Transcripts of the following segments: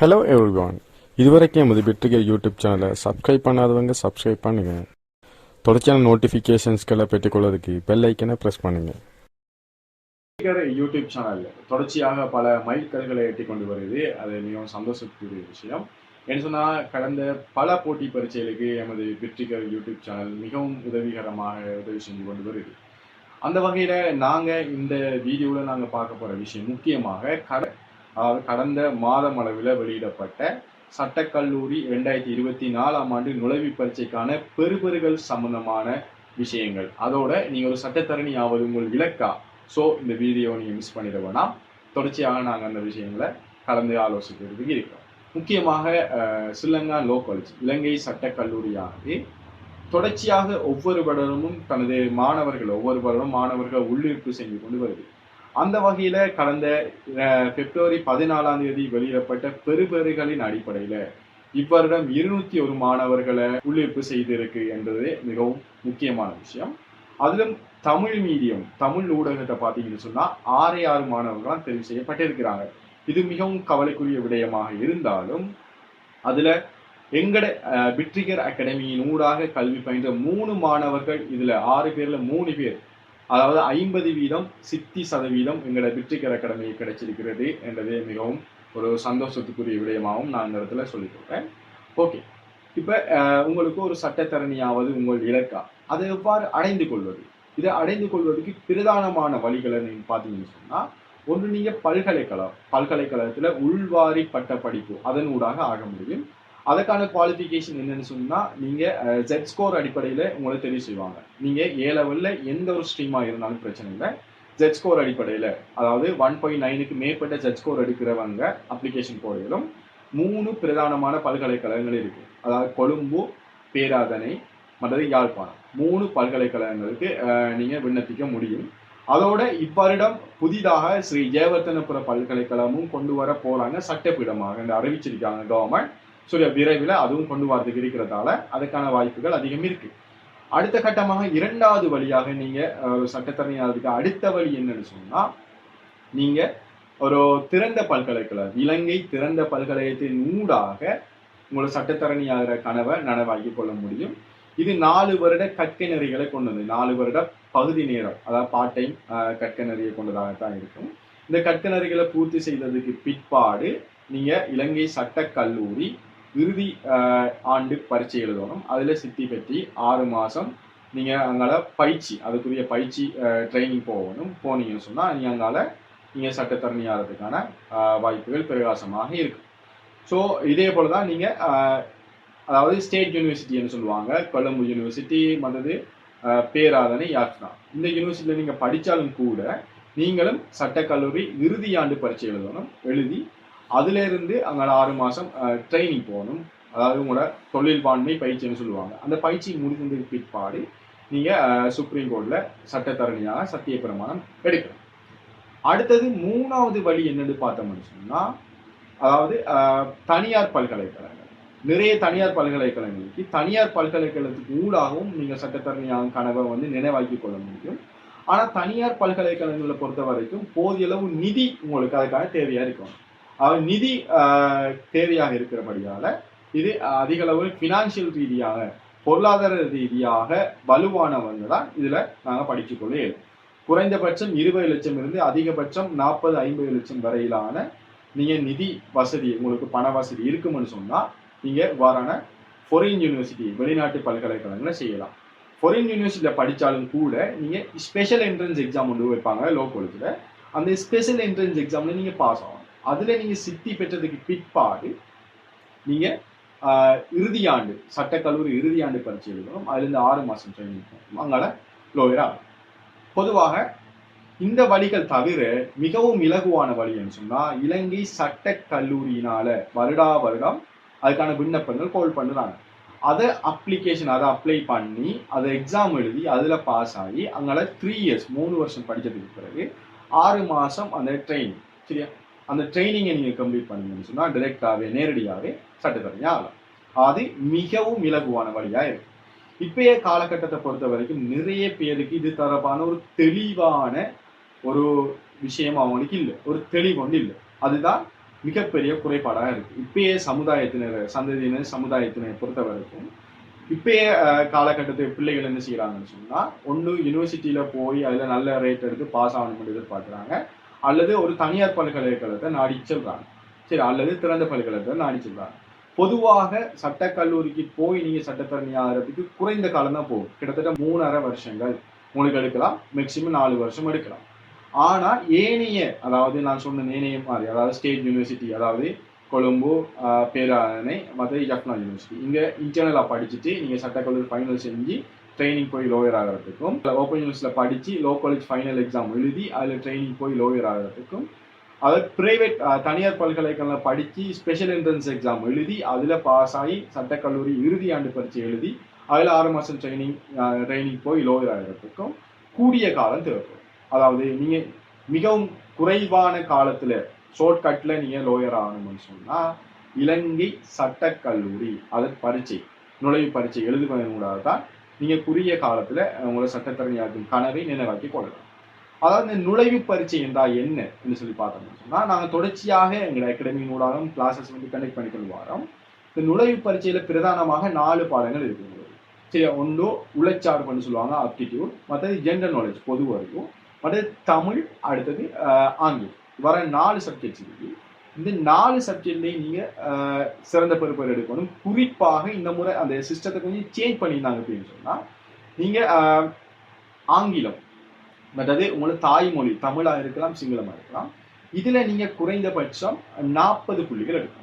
Hello everyone இதுவரைக்கும் எமது பெற்றுகர் யூடியூப் சேனலை சப்ஸ்கிரைப் பண்ணாதவங்க சப்ஸ்கிரைப் பண்ணுங்க. தொடர்ச்சியான நோட்டிஃபிகேஷன்ஸ்களை பெற்றுக்கொள்வதற்கு பெல் ஐக்கனை ப்ரெஸ் பண்ணுங்க. ஸ்பீக்கர் யூடியூப் சேனல் தொடர்ச்சியாக பல மைல்கல்களை எட்டி கொண்டு வருது. அது மிகவும் சந்தோஷத்துக்குரிய விஷயம். என்ன சொன்னால் கடந்த பல போட்டி பரீட்சைகளுக்கு எமது வெற்றிகர் யூடியூப் சேனல் மிகவும் உதவிகரமாக உதவி செஞ்சு கொண்டு வருது. அந்த வகையில் நாங்கள் இந்த வீடியோவில் நாங்கள் பார்க்க போகிற விஷயம் முக்கியமாக கட அதாவது கடந்த மாதம் அளவில் வெளியிடப்பட்ட சட்டக்கல்லூரி ரெண்டாயிரத்தி இருபத்தி நாலாம் ஆண்டு நுழைவுப் பரீட்சைக்கான பெறுபெறுகள் சம்பந்தமான விஷயங்கள். அதோட நீங்கள் ஒரு சட்டத்தரணி ஆவது உங்கள் இலக்கா. ஸோ இந்த வீடியோவை நீங்கள் மிஸ் பண்ணிட வேணாம். தொடர்ச்சியாக நாங்கள் அந்த விஷயங்களை கலந்து ஆலோசிக்கிறதுக்கு இருக்கோம் முக்கியமாக ஸ்ரீலங்கா லோ காலேஜ் இலங்கை சட்டக் கல்லூரியானது தொடர்ச்சியாக ஒவ்வொரு வருடமும் தனது மாணவர்கள் ஒவ்வொரு வருடம் மாணவர்கள் உள்ளிருப்பு செஞ்சு கொண்டு வருது. அந்த வகையில் கடந்த பிப்ரவரி பதினாலாம் தேதி வெளியிடப்பட்ட பெறுபேறுகளின் அடிப்படையில் இவ்வருடம் இருநூத்தி ஒரு மாணவர்களை உள்ளிருப்பு செய்திருக்கு என்றது மிகவும் முக்கியமான விஷயம். அதிலும் தமிழ் மீடியம் தமிழ் ஊடகத்தை பார்த்தீங்கன்னு சொன்னா ஆறே ஆறு மாணவர்களாம் தெரிவு செய்யப்பட்டிருக்கிறாங்க. இது மிகவும் கவலைக்குரிய விடயமாக இருந்தாலும் அதுல எங்கட பிட்ரிகர் அகாடமியின் ஊடாக கல்வி பயின்ற மூணு மாணவர்கள் இதுல ஆறு பேர்ல மூணு பேர் அதாவது ஐம்பது வீதம் சித்தி சதவீதம் எங்களோட பிட்ரிகர் கடமை கிடைச்சிருக்கிறது என்பது மிகவும் ஒரு சந்தோஷத்துக்குரிய விடயமாகவும் நான் இந்த இடத்துல சொல்லிக் கொடுப்பேன் ஓகே இப்போ உங்களுக்கு ஒரு சட்டத்தரணியாவது உங்கள் இலக்கா? அதை எவ்வாறு அடைந்து கொள்வது? இதை அடைந்து கொள்வதற்கு பிரதானமான வழிகளை நீங்கள் பார்த்தீங்கன்னு சொன்னால் ஒன்று நீங்கள் பல்கலைக்கழகம் பல்கலைக்கழகத்தில் உள்வாரி பட்ட படிப்பு அதன் ஊடாக ஆக முடியும். அதுக்கான குவாலிஃபிகேஷன் என்னன்னு சொன்னால் நீங்கள் ஜெட் ஸ்கோர் அடிப்படையில் உங்களை தெரிவு செய்வாங்க நீங்கள் ஏ லெவலில் எந்த ஒரு ஸ்ட்ரீமாக இருந்தாலும் பிரச்சனை இல்லை. ஜெட் ஸ்கோர் அடிப்படையில் அதாவது ஒன் பாயிண்ட் நைனுக்கு மேற்பட்ட ஜெட் ஸ்கோர் எடுக்கிறவங்க அப்ளிகேஷன் போடையிலும் மூணு பிரதானமான பல்கலைக்கழகங்கள் இருக்குது அதாவது கொழும்பு பேராதனை மற்றது யாழ்ப்பாணம். மூணு பல்கலைக்கழகங்களுக்கு நீங்கள் விண்ணப்பிக்க முடியும். அதோட இவ்வருடம் புதிதாக ஸ்ரீ ஜெயவர்த்தனபுர பல்கலைக்கழகமும் கொண்டு வர போகிறாங்க சட்டப்பீடமாக. இந்த அறிவிச்சிருக்காங்க கவர்மெண்ட் ஸோ விரைவில் அதுவும் கொண்டு வரதுக்கு இருக்கிறதால அதுக்கான வாய்ப்புகள் அதிகம் இருக்கு. அடுத்த கட்டமாக இரண்டாவது வழியாக நீங்க சட்டத்தரணியாளருக்கு அடுத்த வழி என்னன்னு சொன்னா நீங்க ஒரு திறந்த பல்கலைக்கழகம் இலங்கை திறந்த பல்கலைக்கழகத்தின் ஊடாக உங்களோட சட்டத்தரணியாகிற கனவை நனவாக்கி கொள்ள முடியும். இது நாலு வருட கற்கை நெறிகளை கொண்டது. நாலு வருட பகுதி நேரம் அதாவது பார்ட் டைம் கற்கை நெறியை கொண்டதாகத்தான் இருக்கும். இந்த கற்கை நெறிகளை பூர்த்தி செய்ததுக்கு பிற்பாடு நீங்க இலங்கை சட்டக் கல்லூரி இறுதி ஆண்டு பரீட்சை எழுதணும். அதில் சித்தி பற்றி ஆறு மாதம் நீங்கள் அங்கால பயிற்சி அதுக்குரிய பயிற்சி ட்ரைனிங் போகணும். போனீங்கன்னு சொன்னால் நீங்கள் அங்கால நீங்கள் சட்டத்தரணி ஆகிறதுக்கான வாய்ப்புகள் பிரகாசமாக இருக்கும் ஸோ இதே போல் தான் நீங்கள் அதாவது ஸ்டேட் யூனிவர்சிட்டின்னு சொல்லுவாங்க. கொழும்பு யூனிவர்சிட்டி மற்றது பேராதனை யாத்ரா. இந்த யூனிவர்சிட்டியில் நீங்கள் படித்தாலும் கூட நீங்களும் சட்டக்கல்லூரி இறுதி ஆண்டு பரீட்சை எழுதணும். எழுதி அதுல இருந்து அங்கே ஆறு மாசம் ட்ரைனிங் போகணும். அதாவது உங்களோட தொழில்பான்மை பயிற்சின்னு சொல்லுவாங்க. அந்த பயிற்சி முடிந்த பிற்பாடு நீங்க சுப்ரீம் கோர்ட்ல சட்டத்தரணியாக சத்திய பிரமாணம் எடுக்கணும். அடுத்தது மூணாவது வழி என்னன்னு பார்த்தோம்னு சொன்னா அதாவது தனியார் பல்கலைக்கழகங்கள். நிறைய தனியார் பல்கலைக்கழகங்களுக்கு தனியார் பல்கலைக்கழகத்துக்கு ஊடாகவும் நீங்கள் சட்டத்தரணியாக கனவை வந்து நினைவாக்கி கொள்ள முடியும். ஆனால் தனியார் பல்கலைக்கழகங்களை பொறுத்த வரைக்கும் போதிய அளவு நிதி உங்களுக்கு அதுக்கான தேவையாக இருக்கும். நிதி தேவையாக இருக்கிறபடியால இது அதிகளவு ஃபினான்ஷியல் ரீதியாக பொருளாதார ரீதியாக வலுவானவங்க தான் இதுல நாங்கள் படிச்சுக்கொள்ள இயலும். குறைந்தபட்சம் இருபது லட்சம் இருந்து அதிகபட்சம் நாற்பது ஐம்பது லட்சம் வரையிலான நீங்க நிதி வசதி உங்களுக்கு பண வசதி இருக்கும்னு சொன்னா நீங்க வாரான ஃபாரின் யூனிவர்சிட்டி வெளிநாட்டு பல்கலைக்கழகங்களை செய்யலாம். ஃபாரின் யூனிவர்சிட்டியில் படித்தாலும் கூட நீங்கள் ஸ்பெஷல் என்ட்ரன்ஸ் எக்ஸாம் ஒன்று வைப்பாங்க லோ. காலேஜில் அந்த ஸ்பெஷல் என்ட்ரன்ஸ் எக்ஸாமில் நீங்கள் பாஸ் ஆகணும். அதில் நீங்கள் சித்தி பெற்றதுக்கு பிற்பாடு நீங்கள் இறுதியாண்டு சட்டக்கல்லூரி இறுதியாண்டு பரீட்சை எழுதணும். அதுலேருந்து ஆறு மாதம் ட்ரைனிங் போகணும் அங்கால லோயராக பொதுவாக இந்த வழிகள் தவிர மிகவும் இலகுவான வழின்னு சொன்னால் இலங்கை சட்ட கல்லூரியினால வருடா வருடம் அதுக்கான விண்ணப்பங்கள் கோல் பண்ணுறாங்க அதை அப்ளிகேஷன் அதை அப்ளை பண்ணி அதை எக்ஸாம் எழுதி அதில் பாஸ் ஆகி அங்கால த்ரீ இயர்ஸ் மூணு வருஷம் படித்ததுக்கு பிறகு ஆறு மாதம் அந்த ட்ரைனிங் சரியா? அந்த ட்ரைனிங்கை நீங்கள் கம்ப்ளீட் பண்ணீங்கன்னு சொன்னால் டிரெக்டாகவே நேரடியாகவே சட்டத்தரணியாக ஆகலாம். அது மிகவும் இலகுவான வழியாக இருக்கு. இப்பய காலகட்டத்தை பொறுத்த வரைக்கும் நிறைய பேருக்கு இது தொடர்பான ஒரு தெளிவான ஒரு விஷயம் அவங்களுக்கு இல்லை. ஒரு தெளிவு ஒன்று இல்லை. அதுதான் மிகப்பெரிய குறைபாடாக இருக்கு. இப்பயே சமுதாயத்தினர் சந்ததியினர் சமுதாயத்தினை பொறுத்த வரைக்கும் இப்பயே அஹ், காலகட்டத்து பிள்ளைகள் என்ன செய்கிறாங்கன்னு சொன்னால் ஒன்று யூனிவர்சிட்டியில் போய் அதில் நல்ல ரேட் எடுத்து பாஸ் ஆகணும்னு எதிர்பார்க்குறாங்க. அல்லது ஒரு தனியார் பல்கலைக்கழகத்தை நாடி செல்றாங்க. சரி அல்லது திறந்த பல்கலைக்கழகத்தை நாடி செல்றாங்க. பொதுவாக சட்டக்கல்லூரிக்கு போய் நீங்க சட்டத்தரணி ஆகிறதுக்கு குறைந்த காலம் தான் போகும். கிட்டத்தட்ட மூணரை வருஷங்கள். உங்களுக்கு எடுக்கலாம். மேக்சிமம் நாலு வருஷம் எடுக்கலாம். ஆனா ஏனைய அதாவது நான் சொன்ன ஏனைய மாதிரி அதாவது ஸ்டேட் யூனிவர்சிட்டி அதாவது கொழும்பு பேராணை மதுரை ஜப்னா யூனிவர்சிட்டி இங்கே இன்டர்னலாக படிச்சுட்டு நீங்கள் சட்டக்கல்லூரி ஃபைனல் செஞ்சு ட்ரைனிங் போய் லோயர் ஆகிறதுக்கும் ஓப்பன் யூனிவர்ஸில் படித்து லோ காலேஜ் ஃபைனல் எக்ஸாம் எழுதி அதில் ட்ரைனிங் போய் லோயர் ஆகிறதுக்கும் அது பிரைவேட் தனியார் பல்கலைக்கழகம் படித்து ஸ்பெஷல் என்ட்ரன்ஸ் எக்ஸாம் எழுதி அதில் பாஸ் ஆகி சட்டக்கல்லூரி இறுதி ஆண்டு பரீட்சை எழுதி அதில் ஆறு மாதம் ட்ரைனிங் ட்ரைனிங் போய் லோயர் ஆகிறதுக்கும் கூடிய காலம் தேவைப்படும். அதாவது நீங்கள் மிகவும் குறைவான காலத்தில் ஷார்ட்கட்டில் நீங்கள் லோயர் ஆகணும்னு சொன்னால் இலங்கை சட்டக்கல்லூரி அதன் பரீட்சை நுழைவு பரீட்சை எழுதுவதன் கூடாது தான் நீங்கள் குறுகிய காலத்தில் உங்களை சட்டத்தரணியாக்கும் கனவை நினைவாக்கி கொள்ளலாம் அதாவது இந்த நுழைவு பரீட்சை என்றால் என்ன சொல்லி பார்த்தோம்னு சொன்னால் நாங்கள் தொடர்ச்சியாக எங்கள் அகாடமி மூலம் கிளாஸஸ் வந்து கண்டக்ட் பண்ணிக்கொண்டு வரோம் இந்த நுழைவு பரீட்சையில் பிரதானமாக நாலு பாடங்கள் இருக்கு சரி ஒன்று உழைச்சார்புன்னு சொல்லுவாங்க ஆப்டிடியூட் மற்றது ஜென்ரல் நாலேஜ் பொதுவாக இருக்கும் மற்றது தமிழ் அடுத்தது ஆங்கிலம். வர நாலு சப்ஜெக்ட்ஸ் இருக்குது இந்த நாலு சப்ஜெக்ட்லையும் நீங்க சிறந்த பெறுப்பர் எடுக்கணும். குறிப்பாக இந்த முறை அந்த சிஸ்டத்தை கொஞ்சம் சேஞ்ச் பண்ணியிருந்தாங்க அப்படின்னு சொன்னா நீங்க ஆங்கிலம் ஆங்கிலம் மற்றது உங்களோட தாய்மொழி தமிழா இருக்கலாம் சிங்களமா இருக்கலாம் இதுல நீங்க குறைந்தபட்சம் நாற்பது புள்ளிகள் எடுக்கணும்.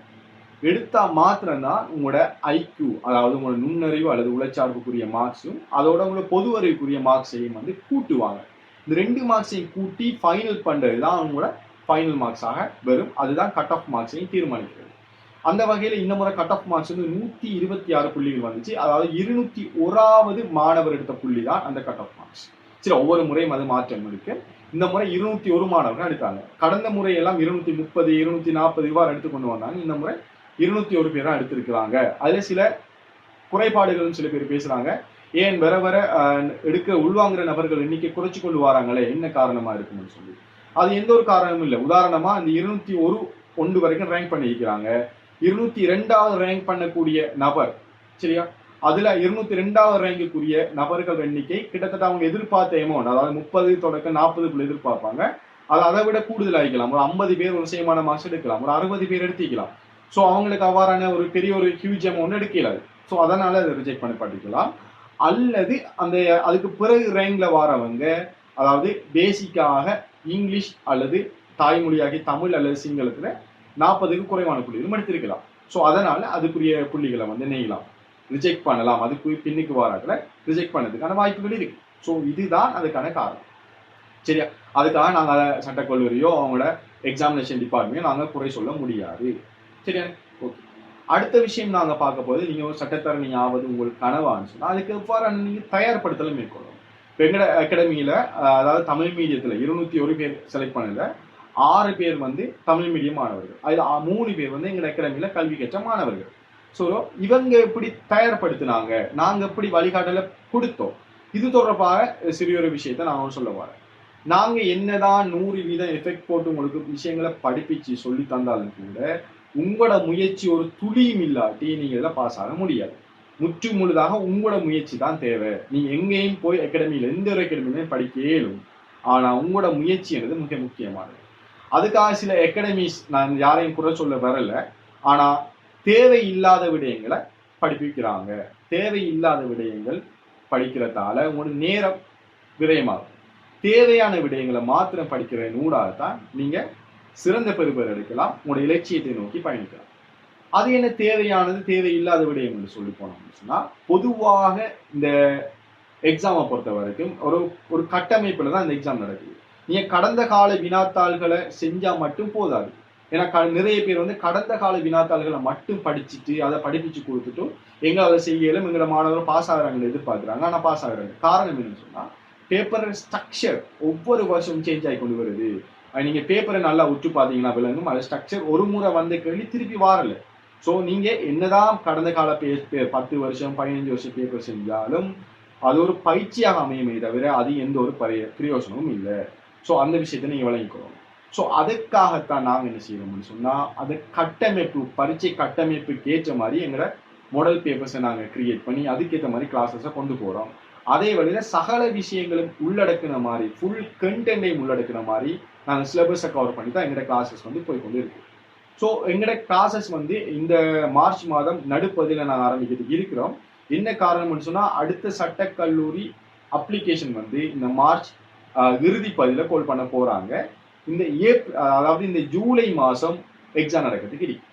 எடுத்தா மாத்திரம்தான் உங்களோட ஐக்யூ அதாவது உங்களோட நுண்ணறிவு அல்லது உழைச்சார்புக்குரிய மார்க்ஸும் அதோட உங்களோட பொது அறிவுக்குரிய மார்க்ஸையும் வந்து கூட்டுவாங்க. இந்த ரெண்டு மார்க்ஸையும் கூட்டி ஃபைனல் பண்ணுறது தான் அவங்களோட ஃபைனல் மார்க்ஸாக வரும். அதுதான் கட் ஆஃப் மார்க்ஸையும் தீர்மானிக்கிறது. அந்த வகையில் இந்த முறை கட் ஆஃப் மார்க்ஸ் வந்து நூற்றி இருபத்தி ஆறு புள்ளிகள் வந்துச்சு. அதாவது இருநூத்தி ஓராவது மாணவர் எடுத்த புள்ளி தான் அந்த கட் ஆஃப் மார்க்ஸ் சரி ஒவ்வொரு முறையும் அது மாற்றம் இருக்கு. இந்த முறை இருநூத்தி ஒரு மாணவர்கள் எடுத்தாங்க. கடந்த முறை எல்லாம் இருநூத்தி முப்பது இருநூத்தி நாற்பது இவ்வாறு எடுத்து கொண்டு வந்தாங்க. இந்த முறை இருநூத்தி ஒரு பேர் தான் எடுத்திருக்கிறாங்க. அதுல சில குறைபாடுகள்னு சில பேர் பேசுறாங்க. ஏன் வர வர எடுக்க உள்வாங்குற நபர்கள் எண்ணிக்கை குறைச்சு கொண்டு வராங்களே? என்ன காரணமா இருக்குன்னு சொல்லி. அது எந்த ஒரு காரணமும் இல்லை. உதாரணமா அந்த இருநூத்தி ஒரு ஒன்று வரைக்கும் ரேங்க் பண்ணியிருக்கிறாங்க. இருநூத்தி ரெண்டாவது ரேங்க் பண்ணக்கூடிய நபர் சரியா? அதுல இருநூத்தி ரெண்டாவது ரேங்குக்குரிய நபர்கள் எண்ணிக்கை கிட்டத்தட்ட அவங்க எதிர்பார்த்த எமௌண்ட் அதாவது முப்பது தொடக்கம் நாற்பதுக்குள்ள எதிர்பார்ப்பாங்க. அது அதை விட கூடுதல் ஆகிக்கலாம். ஒரு ஐம்பது பேர் ஒரு விஷயமான மார்க்ஸ் எடுக்கலாம். ஒரு அறுபது பேர் எடுத்துக்கலாம். ஸோ அவங்களுக்கு அவ்வாறான ஒரு பெரிய ஒரு ஹியூஜ் அமௌண்ட் எடுக்கலாது ஸோ அதனால அதை ரிஜெக்ட் பண்ணப்பட்டிருக்கலாம் அல்லது அந்த அதுக்கு பிறகு ரேங்கில் வரவங்க அதாவது பேசிக்காக இங்கிலீஷ் அல்லது தாய்மொழியாகி தமிழ் அல்லது சிங்களத்தில் நாற்பதுக்கு குறைவான புள்ளிகளும் எடுத்திருக்கலாம் ஸோ அதனால் அதுக்குரிய புள்ளிகளை வந்து நெய்யலாம் ரிஜெக்ட் பண்ணலாம். அதுக்கு பின்னுக்கு வாராக்களை ரிஜெக்ட் பண்ணதுக்கான வாய்ப்புகள் இருக்கு. ஸோ இதுதான் அதுக்கான காரணம். சரியா? அதுக்காக நாங்கள் சட்டக்கல்லூரியோ அவங்களோட எக்ஸாமினேஷன் டிபார்ட்மெண்ட்டோ நாங்கள் குறை சொல்ல முடியாது. சரியா? ஓகே அடுத்த விஷயம் நாங்கள் பார்க்க போது நீங்கள் ஒரு சட்டத்தரணி ஆவது உங்களுக்கு கனவான்னு சொன்னால் அதுக்கு எவ்வாறு நீங்கள் தயார்படுத்தலும் மேற்கொள்ளணும் இப்போ அகாடமியில் அதாவது தமிழ் மீடியத்தில் இருநூத்தி ஒரு பேர் செலக்ட் பண்ணல ஆறு பேர் வந்து தமிழ் மீடியம் மாணவர்கள். அதில் மூணு பேர் வந்து எங்கள் அகாடமியில் கல்வி கற்ற மாணவர்கள். ஸோ இவங்க எப்படி தயார்படுத்தினாங்க? நாங்கள் எப்படி வழிகாட்டலை கொடுத்தோம்? இது தொடர்பாக சிறிய ஒரு விஷயத்தை நான் சொல்ல வரேன் நாங்கள் என்னதான் நூறு வீதம் எஃபெக்ட் போட்டு உங்களுக்கு விஷயங்களை படிப்பிச்சு சொல்லி தந்தாலும் கூட உங்களோட முயற்சி ஒரு துளியும் இல்லாட்டி நீங்கள் இதில் பாஸ் ஆக முடியாது. முற்று முழுதாக உங்களோட முயற்சி தான் தேவை. நீங்கள் எங்கேயும் போய் அகாடமியில் எந்த ஒரு அகாடமிலையும் படிக்க இயலும் ஆனால் உங்களோட முயற்சி என்பது மிக முக்கியமானது. அதுக்காக சில அகாடமிஸ் நான் யாரையும் குறை சொல்ல வரல. தேவை தேவையில்லாத விடயங்களை படிப்பிக்கிறாங்க. தேவையில்லாத விடயங்கள் படிக்கிறதால உங்களோட நேரம் விரயமாகும். தேவையான விடயங்களை மாத்திரம் படிக்கிற நூலாக தான் நீங்கள் சிறந்த பெறுபர் எடுக்கலாம். உங்களோட இலட்சியத்தை நோக்கி பயணிக்கலாம். அது என்ன தேவையானது? தேவையில்லாத விடயம் என்று சொல்லி போனோம்னு சொன்னால் பொதுவாக இந்த எக்ஸாமை பொறுத்த வரைக்கும் ஒரு ஒரு கட்டமைப்பில் தான் இந்த எக்ஸாம் நடக்குது. நீங்கள் கடந்த கால வினாத்தாள்களை செஞ்சால் மட்டும் போதாது. ஏன்னா க- நிறைய பேர் வந்து கடந்த கால வினாத்தாள்களை மட்டும் படிச்சுட்டு அதை படிப்பிச்சு கொடுத்துட்டும் எங்களை அதை செய்யலும் எங்களோட மாணவர்கள் பாஸ் ஆகுறாங்கன்னு எதிர்பார்க்குறாங்க. ஆனால் பாஸ் ஆகிறாங்க. காரணம் என்னன்னு சொன்னால் பேப்பர் ஸ்ட்ரக்சர் ஒவ்வொரு வருஷமும் சேஞ்ச் ஆகி கொண்டு வருது. நீங்கள் பேப்பரை நல்லா உற்று பார்த்தீங்கன்னா விளங்கும். அது ஸ்ட்ரக்சர் ஒரு முறை வந்த கேள்வி திருப்பி வாரல. ஸோ நீங்கள் என்னதான் கடந்த கால பே பத்து வருஷம் பதினஞ்சு வருஷம் பேப்பர் செஞ்சாலும் அது ஒரு பயிற்சியாக அமையுமே தவிர அது எந்த ஒரு பரிய பிரயோசனமும் இல்லை. ஸோ அந்த விஷயத்தை நீங்கள் வழங்கிக்கிறோம் ஸோ அதுக்காகத்தான் நாங்கள் என்ன செய்யணும்னு சொன்னால் அது கட்டமைப்பு பரீட்சை கட்டமைப்புக்கு ஏற்ற மாதிரி எங்களோட மாடல் பேப்பர்ஸை நாங்கள் கிரியேட் பண்ணி அதுக்கேற்ற மாதிரி கிளாஸஸை கொண்டு போகிறோம் அதே வழியில் சகல விஷயங்களும் உள்ளடக்கின மாதிரி ஃபுல் கண்டென்ட்டையும் உள்ளடக்கின மாதிரி நாங்கள் சிலபஸை கவர் பண்ணி தான் எங்களோட கிளாஸஸ் வந்து போய் கொண்டு இருக்குது ஸோ எங்களோட கிளாஸஸ் வந்து இந்த மார்ச் மாதம் நடுப்பதில் நாங்கள் ஆரம்பிக்கிறதுக்கு இருக்கிறோம். என்ன காரணம்னு சொன்னால் அடுத்த சட்டக்கல்லூரி அப்ளிகேஷன் வந்து இந்த மார்ச் இறுதி பதில கோல் பண்ண போகிறாங்க இந்த ஏப் அதாவது இந்த ஜூலை மாதம் எக்ஸாம் நடக்கிறதுக்கு இருக்கு.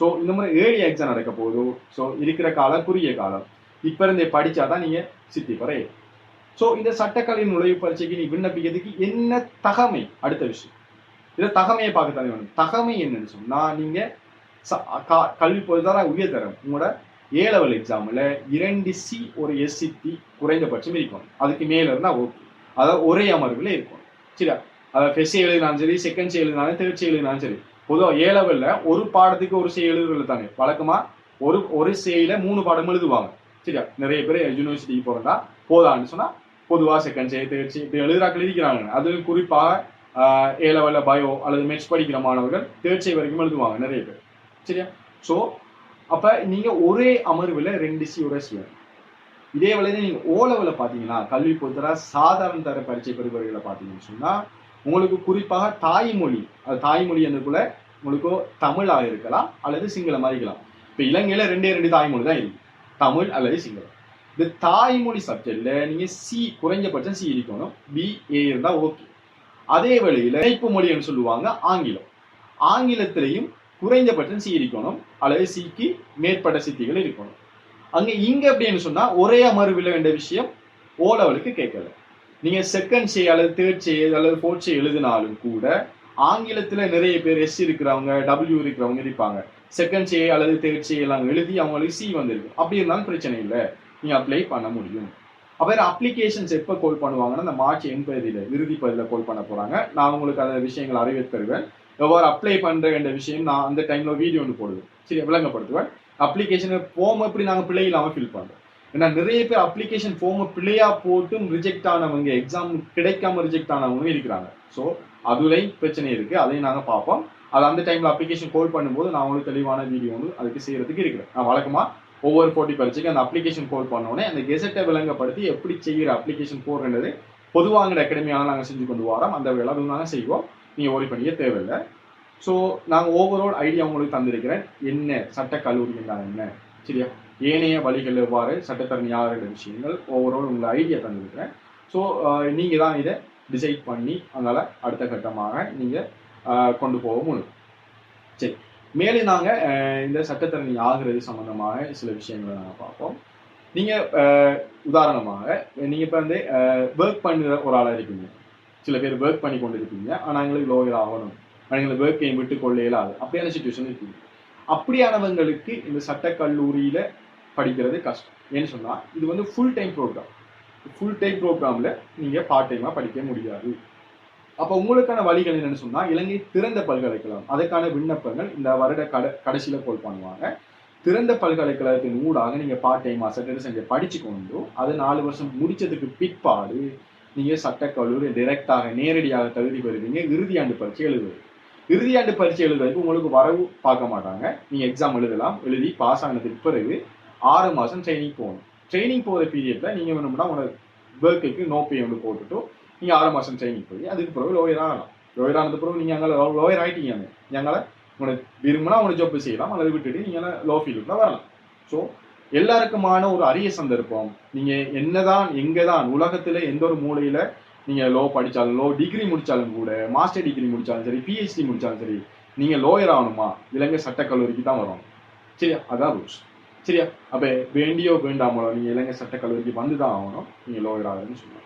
ஸோ இந்த மாதிரி ஏழு எக்ஸாம் நடக்க போகுது? ஸோ இருக்கிற காலம் குறுகிய காலம். இப்போ இருந்தே படிச்சாதான் நீங்கள் சித்தி பெற ஸோ இந்த சட்டக்கலை நுழைவு பரீட்சைக்கு நீ விண்ணப்பிக்கிறதுக்கு என்ன தகமை? அடுத்த விஷயம். இதை தகமையை பார்க்க தானே வேணும் தகமை என்னன்னு சொன்னால் நீங்கள் கல்வி கா- உயர் தரம். உங்களோட ஏ லெவல் எக்ஸாமில் இரண்டு சி ஒரு எஸ்சித்தி குறைந்தபட்சம் இருக்கணும் அதுக்கு மேலே இருந்தால் ஓகே அதாவது ஒரே அமர்வில் இருக்கும். சரியா? அதாவது ஃபெஸ் எழுதினாலும் சரி செகண்ட் சி எழுதினாலும் தேர்ட் சி எழுதினாலும் சரி. பொதுவாக ஏ லெவலில் ஒரு பாடத்துக்கு ஒரு சி எழுதுறது தானே. வழக்கமாக ஒரு ஒரு சேயில மூணு பாடம் எழுதுவாங்க. சரியா? நிறைய பேர் யூனிவர்சிட்டிக்கு போகிறதா போதான்னு சொன்னால் பொதுவாக செகண்ட் சே தேர்ட் சே இப்போ எழுதுறாக்கள் இருக்கிறாங்க. அது குறிப்பாக ஏ லெவலில் பயோ அல்லது மெட்ஸ் படிக்கிற மாணவர்கள் தேர்ச்சி வரைக்கும் எழுதுவாங்க நிறைய பேர். சரியா? ஸோ அப்போ நீங்கள் ஒரே அமர்வில் ரெண்டு சி ஒரு வேணும். இதே வேலையில் நீங்கள் ஓ லெவலில் பார்த்தீங்கன்னா கல்வி பொறுத்தராக சாதாரண தர பரீட்சை பெறுபவர்களை பார்த்தீங்கன்னு சொன்னால் உங்களுக்கு குறிப்பாக தாய்மொழி அது தாய்மொழி என்றதுக்குள்ள உங்களுக்கு தமிழாக இருக்கலாம் அல்லது சிங்களமாக இருக்கலாம். இப்போ இலங்கையில் ரெண்டே ரெண்டு தாய்மொழி தான் இருக்கு. தமிழ் அல்லது சிங்களம். இந்த தாய்மொழி சப்ஜெக்டில் நீங்கள் சி குறைஞ்சபட்சம் சி இருக்கணும் பி ஏ இருந்தால் ஓகே அதே வேளையில் இணைப்பு மொழின்னு சொல்லுவாங்க ஆங்கிலம். ஆங்கிலத்திலையும் குறைந்தபட்சம் சி இருக்கணும். அல்லது சிக்கு மேற்பட்ட சித்திகள் இருக்கணும். அங்க இங்க அப்படின்னு சொன்னா ஒரே அமர்வில் வேண்டிய விஷயம் ஓ லெவலுக்கு கேட்கல நீங்க செகண்ட் சே அல்லது தேர்ட் சே அல்லது ஃபோர்த் சே எழுதினாலும் கூட ஆங்கிலத்துல நிறைய பேர் எஸ் இருக்கிறவங்க டபிள்யூ இருக்கிறவங்க இருப்பாங்க. செகண்ட் சே அல்லது தேர்ட் சே எல்லாம் எழுதி அவங்களுக்கு சி வந்திருக்கு அப்படி இருந்தாலும் பிரச்சனை இல்லை. நீங்க அப்ளை பண்ண முடியும். அப்புறம் அப்ளிகேஷன்ஸ் எப்போ கோல் பண்ணுவாங்கன்னா இந்த மார்ச் எண்பதில் இறுதி பதில கோல் பண்ண போகிறாங்க நான் உங்களுக்கு அந்த விஷயங்கள் அறிவித்தருவேன் எவ்வாறு அப்ளை பண்ணுற என்ற விஷயம் நான் அந்த டைமில் வீடியோ ஒன்று போடுவேன். சரி விளங்கப்படுத்துவேன். அப்ளிகேஷனை ஃபார்ம் எப்படி நாங்கள் பிள்ளை இல்லாமல் ஃபில் பண்ணுறோம் ஏன்னா நிறைய பேர் அப்ளிகேஷன் ஃபார்மை பிள்ளையாக போட்டும் ரிஜெக்ட் ஆனவங்க எக்ஸாம் கிடைக்காம ரிஜெக்ட் ஆனவங்க இருக்கிறாங்க. ஸோ அதுலேயும் பிரச்சனை இருக்குது அதையும் நாங்கள் பார்ப்போம். அது அந்த டைமில் அப்ளிகேஷன் கோல் பண்ணும்போது நான் உங்களுக்கு தெளிவான வீடியோ வந்து அதுக்கு செய்கிறதுக்கு இருக்கிறேன். நான் வழக்கமாக ஒவ்வொரு போட்டி பரீட்சைக்கு அந்த அப்ளிகேஷன் கால் பண்ண உடனே அந்த கெசட்டை விளங்கப்படுத்தி எப்படி செய்கிற அப்ளிகேஷன் போடுறது பொதுவாக அகாடமியான நாங்கள் செஞ்சு கொண்டு வரோம். அந்த வேலை அதுவும் நாங்கள் செய்வோம். நீங்கள் ஓரி பண்ணிக்க தேவையில்லை. ஸோ நாங்கள் ஓவரால் ஐடியா உங்களுக்கு தந்திருக்கிறேன். என்ன? சட்ட கல்லூரின்னா என்ன? சரியா? ஏனைய வழிகள் எவ்வாறு? சட்டத்தரணி ஆகிற விஷயங்கள்? ஓவரால் உங்களை ஐடியா தந்திருக்கிறேன். ஸோ நீங்கள் தான் இதை டிசைட் பண்ணி அதனால் அடுத்த கட்டமாக நீங்கள் கொண்டு போக முடியும். சரி. மேலே நாங்கள் இந்த சட்டத்தரணி ஆகிறது சம்மந்தமாக சில விஷயங்களை நாங்கள் பார்ப்போம். நீங்கள் உதாரணமாக நீங்கள் இப்போ வந்து ஒர்க் பண்ணுற ஒரு ஆளாக இருக்கீங்க. சில பேர் ஒர்க் பண்ணி கொண்டு இருக்கீங்க ஆனால் எங்களுக்கு லோயர் ஆகணும். எங்களுக்கு ஒர்க்கையும் விட்டு கொள்ள இயலாது. அப்படியான சுச்சுவேஷன் இருக்கீங்க. அப்படியானவங்களுக்கு இந்த சட்டக்கல்லூரியில் படிக்கிறது கஷ்டம். ஏன்னு சொன்னால் இது வந்து full time programme full time ப்ரோக்ராமில் நீங்கள் பார்ட் டைமாக படிக்க முடியாது. அப்போ உங்களுக்கான வழிகள் என்னன்னு சொன்னால் இலங்கை திறந்த பல்கலைக்கழகம். அதுக்கான விண்ணப்பங்கள் இந்த வருட கட கடைசியில் கோல் பண்ணுவாங்க. திறந்த பல்கலைக்கழகத்தின் ஊடாக நீங்கள் பார்ட் டைமாக சட்டத்தை செஞ்சு படித்து கொண்டு அது நாலு வருஷம் முடித்ததுக்கு பிற்பாடு நீங்கள் சட்டக்கல்லூரி டைரெக்டாக நேரடியாக தகுதி பெறுவீங்க. இறுதியாண்டு பரீட்சை எழுதுவது இறுதியாண்டு பரீட்சை எழுதுறதுக்கு உங்களுக்கு வரவு பார்க்க மாட்டாங்க. நீங்கள் எக்ஸாம் எழுதலாம் எழுதி பாஸ் ஆனதுக்கு பிறகு ஆறு மாதம் ட்ரைனிங் போகணும். ட்ரைனிங் போகிற பீரியடில் நீங்கள் வேணும்னா உங்களோட ஒர்க்குக்கு நோ பே வந்து போட்டுட்டு நீங்கள் ஆறு மாதம் ட்ரைனிங் போய் அதுக்கு பிறகு லோயர் ஆகலாம். லோயர் ஆனது பிறகு நீங்கள் அங்கே லோயர் ஆகிட்டீங்க எங்களை உங்களை விரும்பினா உங்களை ஜாப் செய்யலாம் அல்லது விட்டுட்டு நீங்கள் லோ ஃபீல்டுக்குள்ள வரலாம். ஸோ எல்லாருக்குமான ஒரு அரிய சந்தர்ப்பம் நீங்கள் என்னதான் எங்கே தான் உலகத்தில் எந்த ஒரு மூலையில் நீங்கள் லோ படித்தாலும் லோ டிகிரி முடித்தாலும் கூட மாஸ்டர் டிகிரி முடித்தாலும் சரி பிஹெச்டி முடித்தாலும் சரி நீங்கள் லோயர் ஆகணுமா? இலங்கை சட்டக்கல்லூரிக்கு தான் வரணும் சரியா? அதான் ரூல்ஸ் சரியா? அப்போ வேண்டியோ வேண்டாமலோ நீங்கள் இலங்கை சட்டக்கல்லூரிக்கு வந்து தான் ஆகணும் நீங்கள் லோயர் ஆகணும்னு சொல்லணும்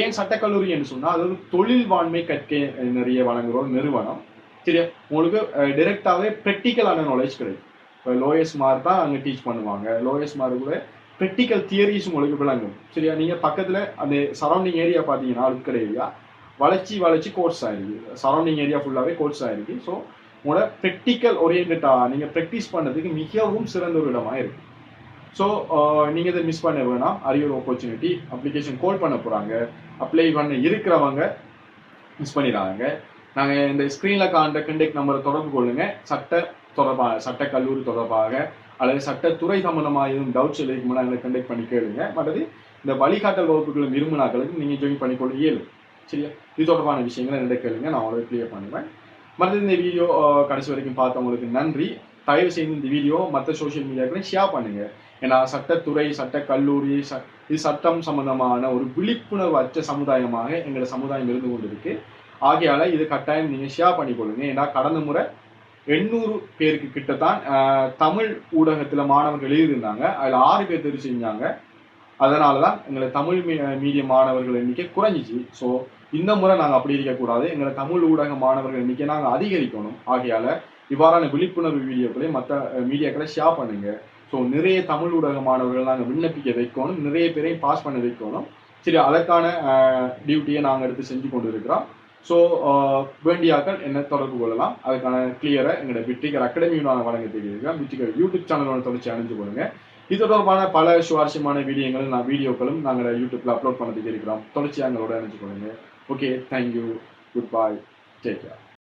ஏன் சட்டக்கல்லூரி என்று சொன்னால் அது ஒரு தொழில் கற்கை நிறைய வழங்குற ஒரு நிறுவனம். சரியா உங்களுக்கு டிரெக்டாகவே ப்ரெக்டிக்கலான நாலேஜ் கிடைக்கும். இப்போ லோயஸ் மார்க் தான் அங்கே டீச் பண்ணுவாங்க. லோயர்ஸ் மார்க் கூட ப்ரெக்டிக்கல் தியரிஸ் உங்களுக்கு விளங்கும். சரியா? நீங்கள் பக்கத்தில் அந்த சரௌண்டிங் ஏரியா பார்த்தீங்கன்னா அழுக்கடை ஏரியா வளர்ச்சி வளர்ச்சி கோர்ஸ் ஆகிருக்கு சரௌண்டிங் ஏரியா ஃபுல்லாகவே கோர்ஸ் ஆகிருக்கு ஸோ உங்களோட ப்ரெக்டிக்கல் ஓரியன்டாக நீங்கள் ப்ராக்டிஸ் பண்ணுறதுக்கு மிகவும் சிறந்த ஒரு இடமாக இருக்குது ஸோ uh, நீங்கள் இதை மிஸ் பண்ண வேணாம். அரியர் ஆப்பர்ச்சுனிட்டி அப்ளிகேஷன் கோல் பண்ண போகிறாங்க அப்ளை பண்ண இருக்கிறவங்க மிஸ் பண்ணிடுறாங்க நாங்கள் இந்த ஸ்க்ரீனில் காண்ட கண்டெக்ட் நம்பரை தொடர்பு கொள்ளுங்க. சட்ட தொடர்பாக சட்ட கல்லூரி தொடர்பாக அல்லது சட்டத்துறை சம்பந்தமாக எதுவும் டவுட்ஸ் இருக்கும்போது எங்களை கண்டெக்ட் பண்ணி கேளுங்க. மற்றது இந்த வழிகாட்டல் வகுப்புகளும் விரும்பினாக்களுக்கு நீங்கள் ஜாயின் பண்ணிக்கொள்ள இயலும். சரியா? இது தொடர்பான விஷயங்களை என்ன கேளுங்க. நான் உங்களுக்கு கிளியர் பண்ணுவேன். மற்றது இந்த வீடியோ கடைசி வரைக்கும் பார்த்தவங்களுக்கு நன்றி. தயவு செய்து இந்த வீடியோ மற்ற சோஷியல் மீடியாக்களையும் ஷேர் பண்ணுங்கள் ஏன்னா சட்டத்துறை சட்ட கல்லூரி ச இது சட்டம் சம்பந்தமான ஒரு விழிப்புணர்வு அற்ற சமுதாயமாக எங்களோட சமுதாயம் இருந்து கொண்டிருக்கு. ஆகையால இது கட்டாயம் நீங்கள் ஷேர் பண்ணிக்கொள்ளுங்க. ஏன்னா கடந்த முறை எண்ணூறு பேருக்கு கிட்ட தான் தமிழ் ஊடகத்தில் மாணவர்கள் எழுதியிருந்தாங்க. அதில் ஆறு பேர் தெரிவு செஞ்சாங்க. அதனால தான் எங்களை தமிழ் மீ மீடிய மாணவர்கள் எண்ணிக்கை குறைஞ்சிச்சு. ஸோ இந்த முறை நாங்கள் அப்படி இருக்கக்கூடாது. எங்களை தமிழ் ஊடக மாணவர்கள் எண்ணிக்கை நாங்கள் அதிகரிக்கணும். ஆகையால் இவ்வாறான விழிப்புணர்வு வீடியோக்களை மற்ற மீடியாக்களை ஷேர் பண்ணுங்கள் ஸோ நிறைய தமிழ் ஊடக மாணவர்கள் நாங்கள் விண்ணப்பிக்க வைக்கணும். நிறைய பேரையும் பாஸ் பண்ண வைக்கணும். சரி அதற்கான டியூட்டியை நாங்கள் எடுத்து செஞ்சு கொண்டு இருக்கிறோம் ஸோ வேண்டியாக்கள் என்ன தொடர்பு கொள்ளலாம்? அதுக்கான கிளியரை எங்களோட பிட்டிகர் அகாடமி நான் வழங்க தெரிவிக்கிறேன் பிட்டிகர் யூடியூப் சேனலோட தொடர்ச்சி அணிஞ்சு கொள்ளுங்க. இது தொடர்பான பல சுவாரஸ்யமான வீடியோங்களும் நான் வீடியோக்களும் நாங்கள் யூடியூப்ல அப்லோட் பண்ணதுக்கு இருக்கிறோம் தொடர்ச்சியாக எங்களோட அணிஞ்சு கொள்ளுங்க. Okay thank you goodbye take care